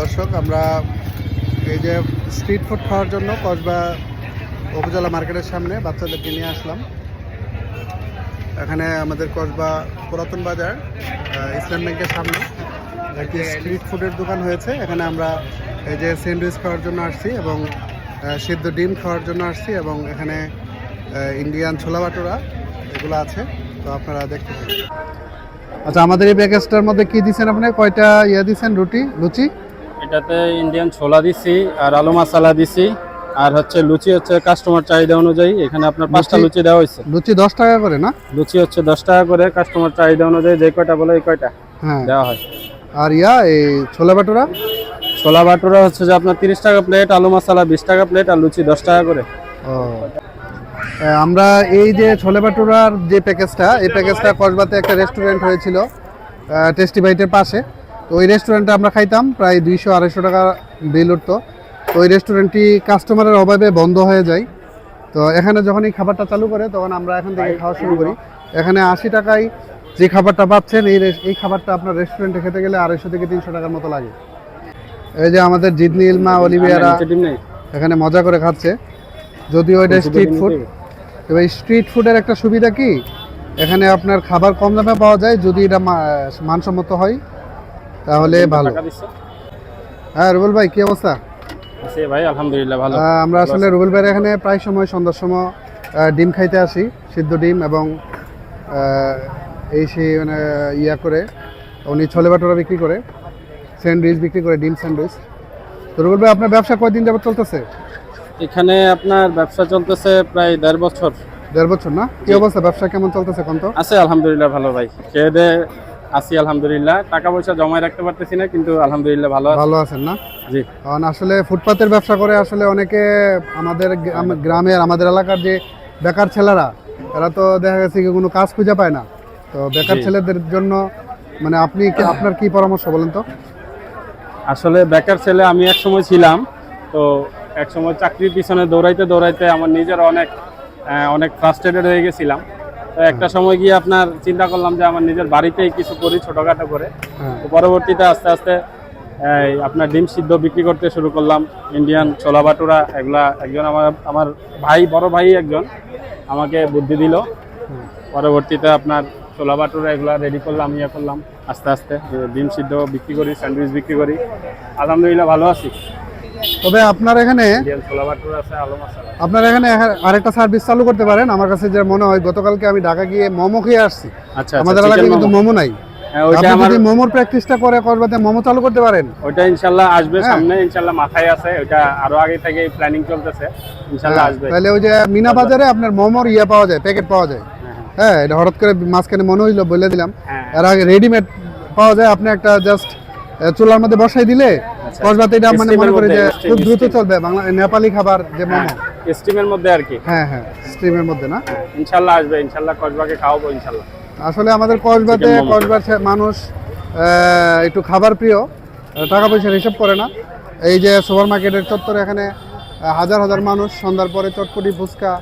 দর্শক, আমরা এই যে স্ট্রিট ফুড খাওয়ার জন্য কসবা উপজেলা মার্কেটের সামনে বাচ্চাদেরকে নিয়ে আসলাম। এখানে আমাদের কসবা পুরাতন বাজার ইসলাম ব্যাংকের সামনে। একটি স্ট্রিট ফুডের দোকান হয়েছে। এখানে আমরা এই যে স্যান্ডউইচ খাওয়ার জন্য আসছি এবং সিদ্ধ ডিম খাওয়ার জন্য আসছি এবং এখানে ইন্ডিয়ান ছোলা বাটোরা এগুলো আছে। তো আপনারা দেখতে পারেন আচ্ছা আমাদের এই প্যাকেজটার মধ্যে কি দিচ্ছেন আপনি? কয়টা ইয়ে দিচ্ছেন রুটি? লুচি? এটাতে ইন্ডিয়ান ছোলা দিছি আর আলু মশলা দিছি। আর হচ্ছে লুচি হচ্ছে কাস্টমার চাহিদা অনুযায়ী। এখানে আপনার পাঁচটা লুচি- দেওয়া হয়েছে। লুচি দশ টাকা করে না? লুচি হচ্ছে দশ টাকা করে। কাস্টমার চাহিদা অনুযায়ী যে কয়টা বলে এই কয়টা হ্যাঁ। দেওয়া হয়। আর ইয়া এই ছোলা বাটোরা? ছোলা বাটুরা হচ্ছে যে আপনার তিরিশ টাকা প্লেট আলু মশলা বিশ টাকা প্লেট আর লুচি দশ টাকা করে। ও। আমরা এই যে ছোলে বাটোরার যে প্যাকেজটা এই প্যাকেজটা কসবাতে একটা রেস্টুরেন্ট হয়েছিল টেস্টি বাইটের পাশে। তো ওই রেস্টুরেন্টে আমরা খাইতাম প্রায় দুইশো আড়াইশো টাকা বিল উঠতো। তো ওই রেস্টুরেন্টটি কাস্টমারের অভাবে বন্ধ হয়ে যায়। তো এখানে যখন এই খাবারটা চালু করে তখন আমরা এখান থেকে খাওয়া শুরু করি। এখানে আশি টাকায় যে খাবারটা পাচ্ছেন এই এই খাবারটা আপনার রেস্টুরেন্টে খেতে গেলে আড়াইশো থেকে তিনশো টাকার মতো লাগে। এই যে আমাদের জিদনি ইলমা অলিভিয়ারা নেই। এখানে মজা করে খাচ্ছে। যদিও এটা স্ট্রিট ফুড এবার স্ট্রিট ফুডের একটা সুবিধা কি? এখানে আপনার খাবার কম দামে পাওয়া যায় যদি এটা মানসম্মত হয় তাহলে ভালো। হ্যাঁ রুবেল ভাই কি অবস্থা? ভাই আলহামদুলিল্লাহ ভালো। আমরা আসলে রুবেল ভাইয়ের এখানে প্রায় সময় সন্ধ্যার সময় ডিম খাইতে আসি সিদ্ধ ডিম এবং এই সে মানে ইয়া করে উনি ছোলে বাটোরা বিক্রি করে স্যান্ডউইচ বিক্রি করে ডিম স্যান্ডউইচ। তো রুবেল ভাই আপনার ব্যবসা কয়দিন যাবত চলতেছে? এখানে আপনার ব্যবসা চলতেছে প্রায় দেড় বছর। দেড় বছর না? কি অবস্থা? ব্যবসা কেমন চলতেছে কোন তো? আছে আলহামদুলিল্লাহ ভালো ভাই। খেয়ে দে আছি আলহামদুলিল্লাহ। টাকা পয়সা জমায় রাখতে পারতেছি না কিন্তু আলহামদুলিল্লাহ ভালো ভালো আছেন না? জি। কারণ আসলে ফুটপাতের ব্যবসা করে আসলে অনেকে আমাদের গ্রামের আমাদের এলাকার যে বেকার ছেলেরা এরা তো দেখা গেছে কি কোনো কাজ খুঁজে পায় না। তো বেকার ছেলেদের জন্য মানে আপনি আপনার কি পরামর্শ বলেন তো? আসলে বেকার ছেলে আমি এক সময় ছিলাম তো এক সময় চাকরির পিছনে দৌড়াইতে দৌড়াইতে আমার নিজের অনেক অনেক ফ্রাস্ট্রেটেড হয়ে গেছিলাম। তো একটা সময় গিয়ে আপনার চিন্তা করলাম যে আমার নিজের বাড়িতেই কিছু করি ছোটোখাটো করে। হ্যাঁ। তো পরবর্তীতে আস্তে আস্তে আপনার ডিম সিদ্ধ বিক্রি করতে শুরু করলাম। ইন্ডিয়ান ছোলা বাটুরা এগুলা একজন আমার আমার ভাই বড় ভাই একজন আমাকে বুদ্ধি দিল। পরবর্তীতে আপনার ছোলা বাটুরা এগুলা রেডি করলাম ইয়ে করলাম। আস্তে আস্তে ডিম সিদ্ধ বিক্রি করি স্যান্ডউইচ বিক্রি করি। আলহামদুলিল্লাহ ভালো আছি। তবে আপনার এখানে আপনার এখানে আরেকটা সার্ভিস চালু করতে পারেন। আমার কাছে যে মনে হয় গতকালকে আমি ঢাকা গিয়ে মোমো খেয়ে আসছি। আচ্ছা আমাদের আমাদের এলাকায় কিন্তু মোমো। নাই। আপনি মোমোর প্র্যাকটিসটা করে করবাতে মোমো চালু করতে পারেন। ওইটা ইনশাল্লাহ আসবে হ্যাঁ। সামনে ইনশাল্লাহ মাথায় আছে। ওইটা আরও আগে থেকে প্ল্যানিং চলতেছে। ইনশাল্লাহ হ্যাঁ, আসবে। তাহলে ওই যে মিনা বাজারে আপনার মোমোর ইয়ে পাওয়া যায় প্যাকেট পাওয়া যায়। হ্যাঁ, হ্যাঁ। এটা হঠাৎ করে মাঝখানে মনে হইল বলে দিলাম। হ্যাঁ। এর আগে রেডিমেড পাওয়া যায়। আপনি একটা জাস্ট চুলার মধ্যে বসাই দিলে আচ্ছা। কসবাতে এটা মানে মনে করি যে খুব দ্রুত চলবে বাংলা নেপালি খাবার যে মোমো। স্টিমের মধ্যে আর কি। হ্যাঁ হ্যাঁ স্ট্রিমের মধ্যে না? ইনশাল্লাহ আসবে ইনশাল্লাহ কসবাকে খাওয়াবো ইনশাল্লাহ। আসলে আমাদের কসবাতে কসবার মানুষ একটু খাবার প্রিয় টাকা পয়সার হিসাব করে না। এই যে সুপার মার্কেটের চত্বরে এখানে হাজার হাজার মানুষ সন্ধ্যার পরে চটপটি ফুচকা।